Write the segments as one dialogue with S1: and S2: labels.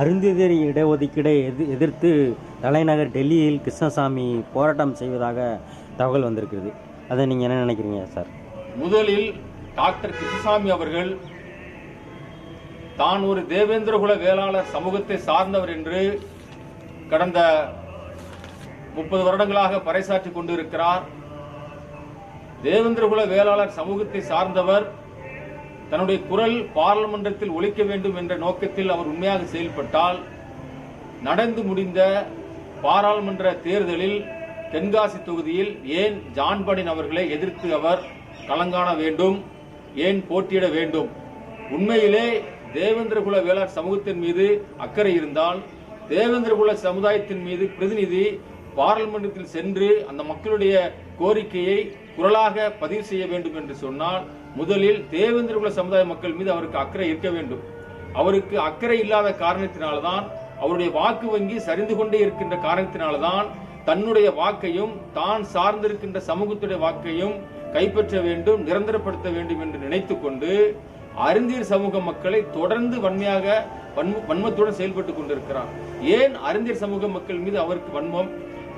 S1: அருந்ததியர் இடஒதுக்கீடை எதிர் எதிர்த்து தலைநகர் டெல்லியில் கிருஷ்ணசாமி போராட்டம் செய்வதாக தகவல் வந்திருக்கிறது. அதை நீங்கள் என்ன நினைக்கிறீங்க சார்?
S2: முதலில் டாக்டர் கிருஷ்ணசாமி அவர்கள் தான் ஒரு தேவேந்திரகுல வேளாளர் சமூகத்தை சார்ந்தவர் என்று கடந்த முப்பது வருடங்களாக பறைசாற்றிக் கொண்டிருக்கிறார். தேவேந்திரகுல வேளாளர் சமூகத்தை சார்ந்தவர் தன்னுடைய குரல் பாராளுமன்றத்தில் ஒழிக்க வேண்டும் என்ற நோக்கத்தில் அவர் உண்மையாக செயல்பட்டால் நடந்து முடிந்த பாராளுமன்ற தேர்தலில் தென்காசி தொகுதியில் ஏன் ஜான்படின் அவர்களை எதிர்த்து அவர் களங்காண வேண்டும் ஏன் போட்டியிட வேண்டும்? உண்மையிலே தேவேந்திரகுல வேளாண் சமூகத்தின் மீது அக்கறை இருந்தால் தேவேந்திரகுல சமுதாயத்தின் மீது பிரதிநிதி பாராளுமன்றத்தில் சென்று அந்த மக்களுடைய கோரிக்கையை குரலாக பதிவு செய்ய வேண்டும் என்று சொன்னால் முதலில் தேவேந்திரகுல சமுதாய மக்கள் மீது அவருக்கு அக்கறை இருக்க வேண்டும். அவருக்கு அக்கறை இல்லாத காரணத்தினால்தான் அவருடைய வாக்கு வங்கி சரிந்து கொண்டே இருக்கின்ற காரணத்தினால்தான் தன்னுடைய வாக்கையும் தான் சார்ந்திருக்கின்ற சமூகத்துடைய வாக்கையும் கைப்பற்ற வேண்டும் நிரந்தரப்படுத்த வேண்டும் என்று நினைத்து கொண்டு அருந்தியர் சமூக மக்களை தொடர்ந்து வன்மையாக வன்ம- வன்மத்துடன் செயல்பட்டு கொண்டிருக்கிறார். ஏன் அறிந்தீர் சமூக மக்கள் மீது அவருக்கு வன்மம்?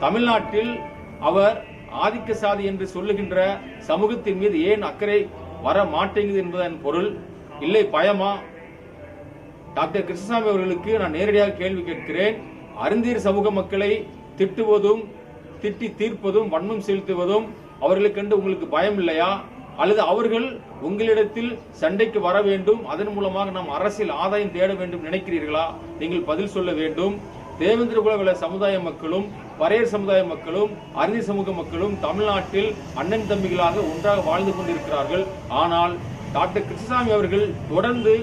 S2: தமிழ்நாட்டில் அவர் ஆதிக்க சாதி என்று சொல்லுகின்ற சமூகத்தின் மீது ஏன் அக்கறை வர மாட்டேங்குது என்பதன் பொருள் இல்லை பயமா? டாக்டர் கிருஷ்ணசாமி அவர்களுக்கு நான் நேரடியாக கேள்வி கேட்கிறேன். அருந்தீர் சமூக மக்களை திட்டுவதும் திட்டி தீர்ப்பதும் வன்மம் செலுத்துவதும் அவர்களுக்கென்று உங்களுக்கு பயம் இல்லையா? அல்லது அவர்கள் உங்களிடத்தில் சண்டைக்கு வர வேண்டும் அதன் மூலமாக நாம் அரசியல் ஆதாயம் தேட வேண்டும் நினைக்கிறீர்களா? நீங்கள் பதில் சொல்ல வேண்டும். தேவேந்திர குலவில சமுதாய மக்களும் பறையர் சமுதாய மக்களும் அறுதி சமூக மக்களும் தமிழ்நாட்டில் அண்ணன் தம்பிகளாக ஒன்றாக வாழ்ந்து கொண்டிருக்கிறார்கள். ஆனால் டாக்டர் கிருஷ்ணசாமி அவர்கள் தொடர்ந்து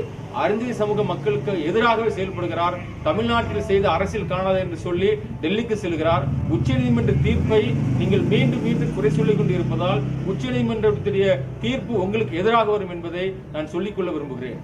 S2: அருந்திய சமூக மக்களுக்கு எதிராகவே செயல்படுகிறார். தமிழ்நாட்டில் செய்த அரசியல் காணாது என்று சொல்லி டெல்லிக்கு செல்கிறார். உச்சநீதிமன்ற தீர்ப்பை நீங்கள் மீண்டும் மீண்டும் குறை சொல்லிக் கொண்டிருப்பதால் உச்சநீதிமன்றத்துடைய தீர்ப்பு உங்களுக்கு எதிராக வரும் என்பதை நான் சொல்லிக்கொள்ள விரும்புகிறேன்.